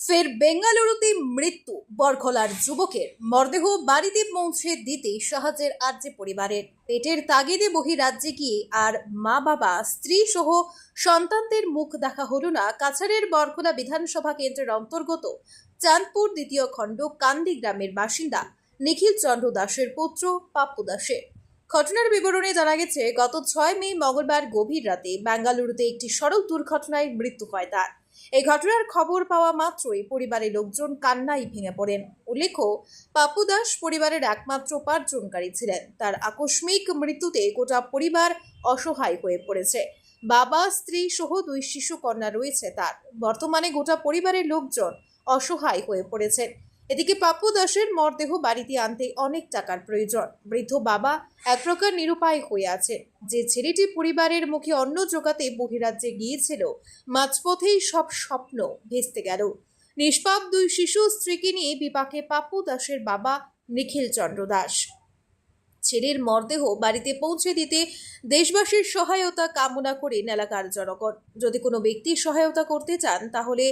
ফের বেঙ্গালুরুতে মৃত্যু, বরখলার যুবকের। মরদেহ বাড়িতে পৌঁছে দিতে সাহায্যের আর্যে পরিবারের। পেটের তাগিদে বহি রাজ্যে গিয়ে আর মা, বাবা, স্ত্রী সহ সন্তানদের মুখ দেখা হলো না। কাছাড়ের বরখলা বিধানসভা কেন্দ্রের অন্তর্গত চাঁদপুর দ্বিতীয় খণ্ড কান্দি গ্রামের বাসিন্দা নিখিল চন্দ্র দাসের পুত্র পাপ্পু দাসের। ঘটনার বিবরণে জানা গেছে, গত ছয় মে মঙ্গলবার গভীর রাতে বেঙ্গালুরুতে একটি সড়ক দুর্ঘটনায় মৃত্যু হয় তার। এই ঘটনার খবর পাওয়া মাত্রই পরিবারের লোকজন কান্নায় ভেঙে পড়েন। উল্লেখ্য, পাপু দাস পরিবারের একমাত্র উপার্জনকারী ছিলেন। তার আকস্মিক মৃত্যুতে গোটা পরিবার অসহায় হয়ে পড়েছে। বাবা, স্ত্রী সহ দুই শিশু কন্যা রয়েছে তার। বর্তমানে গোটা পরিবারের লোকজন অসহায় হয়ে পড়েছেন। এদিকে পাপ্পু দাসের মরদেহ বাড়িতে আনতে অনেক টাকার প্রয়োজন। বৃদ্ধ বাবা এক প্রকার নিরুপায় হয়ে আছে যে ছেলেটি পরিবারের মুখে অন্ন জোগাতে বহিরাজ্যে গিয়েছিল, মাঝপথেই সব স্বপ্ন ভেস্তে গেল। নিষ্পাপ দুই শিশু স্ত্রীকে নিয়ে বিপাকে পাপ্পু দাসের বাবা নিখিল চন্দ্র দাস। ছেলের মরদেহ বাড়িতে পৌঁছে দিতে দেশবাসীর সহায়তা কামনা করেন এলাকার জনগণ। যদি কোনো ব্যক্তি সহায়তা করতে চান, তাহলে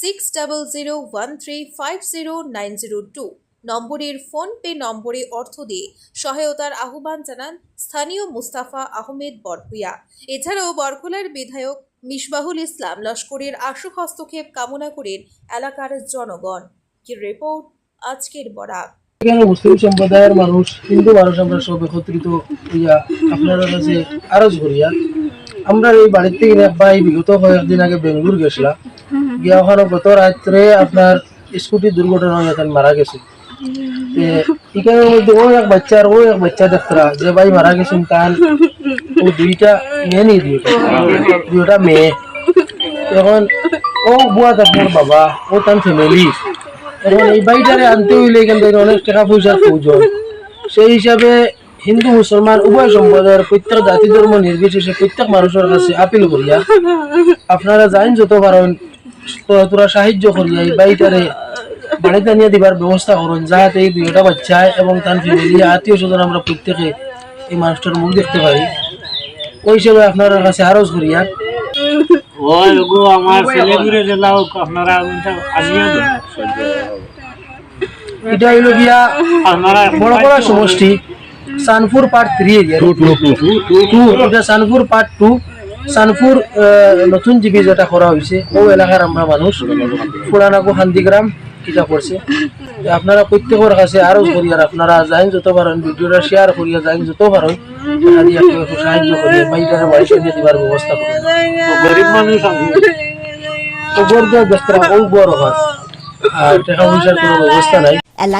six double zero one three five zero nine zero two নম্বরের ফোনপে নম্বরে অর্থ দিয়ে সহায়তার আহ্বান জানান স্থানীয় মুস্তাফা আহমেদ বরপুয়া এছাড়াও বরকুলার বিধায়ক মিসবাহুল ইসলাম লস্করের আশু হস্তক্ষেপ কামনা করেন এলাকার জনগণ। কি রিপোর্ট? আজকের বরাক এখানে মুসলিম সম্প্রদায়ের মানুষ, হিন্দু মানুষ আমরা সব একত্রিত হইয়া আপনারা কাছে আরজ করিয়া, আমরা এই বাড়ির থেকে ভাই বিগত কয়েকদিন আগে বেঙ্গুর গেছিলাম গিয়া ওখানে গত রাত্রে আপনার স্কুটি দুর্ঘটনা হয়ে এখানে মারা গেছে। তে এখানের মধ্যে ও এক বাচ্চা আর ও এক বাচ্চা দেখতরা, যে ভাই মারা গেছেন তার ও দুইটা মেয়ে নেই দুইটা দুইটা মেয়ে। এখন ও বুয়াত আপনার বাবা, ও তার ফ্যামিলি এই বাড়িটারে আনতে হইলে এখান থেকে অনেক টাকা পয়সার প্রয়োজন। সেই হিসাবে হিন্দু, মুসলমান, উভয় সম্প্রদায়ের প্রত্যেক জাতি ধর্ম নির্বিশেষে প্রত্যেক মানুষের কাছে আপিল করিয়া আপনারা জানেন যত পারেন তোরা সাহায্য করিয়া এই বাড়িটারে বাড়িতে নিয়ে দিবার ব্যবস্থা করুন যাতে এই দুইটা বাচ্চায় এবং তার ফ্যামিলি আত্মীয় স্বজন আমরা প্রত্যেকে এই মানুষটার মুখ দেখতে পারি ওই হিসেবে আপনার কাছে আরজ করিয়া ওই গো, আমার ছেলে ঘুরে গেলাও আপনারা আমিও এটা হইল গিয়া আপনারা বড় বড় সমষ্টি Sanpur part three area. Two এটা সানপুর পার্ট টু সানপুর নতুন জিবি যেটা করা হয়েছে ও এলাকার আমরা মানুষ। পুরানাগো শান্তিগ্রাম এটা করছে। আপনারা প্রত্যেকের কাছে আরও করিয়ার আপনারা যাইন যত পারেন ভিডিওটা শেয়ার করিয়া যাইন যত পারেন সাহায্য করে বাইটারে বাড়ি সরিয়ে দিবার ব্যবস্থা করেন গরিব মানুষ ওপর দিয়ে দেখতে ও বড় হয়। আর টাকা পয়সার কোনো ব্যবস্থা নাই। एल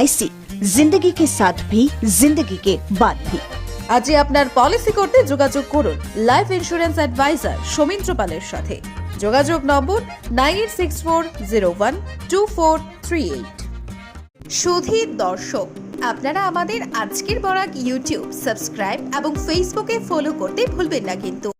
जिंदगी के साथ भी जिंदगी के बाद भी আজই আপনার পলিসি করতে যোগাযোগ করুন লাইফ ইন্স্যুরেন্স অ্যাডভাইজার সৌমিত্র পালের সাথে যোগাযোগ number nine eight six four zero one two four three eight Sudhir দর্শক আপনারা আমাদের আজকের বরাক ইউটিউব সাবস্ক্রাইব এবং ফেসবুকে ফলো করতে ভুলবেন না কিন্তু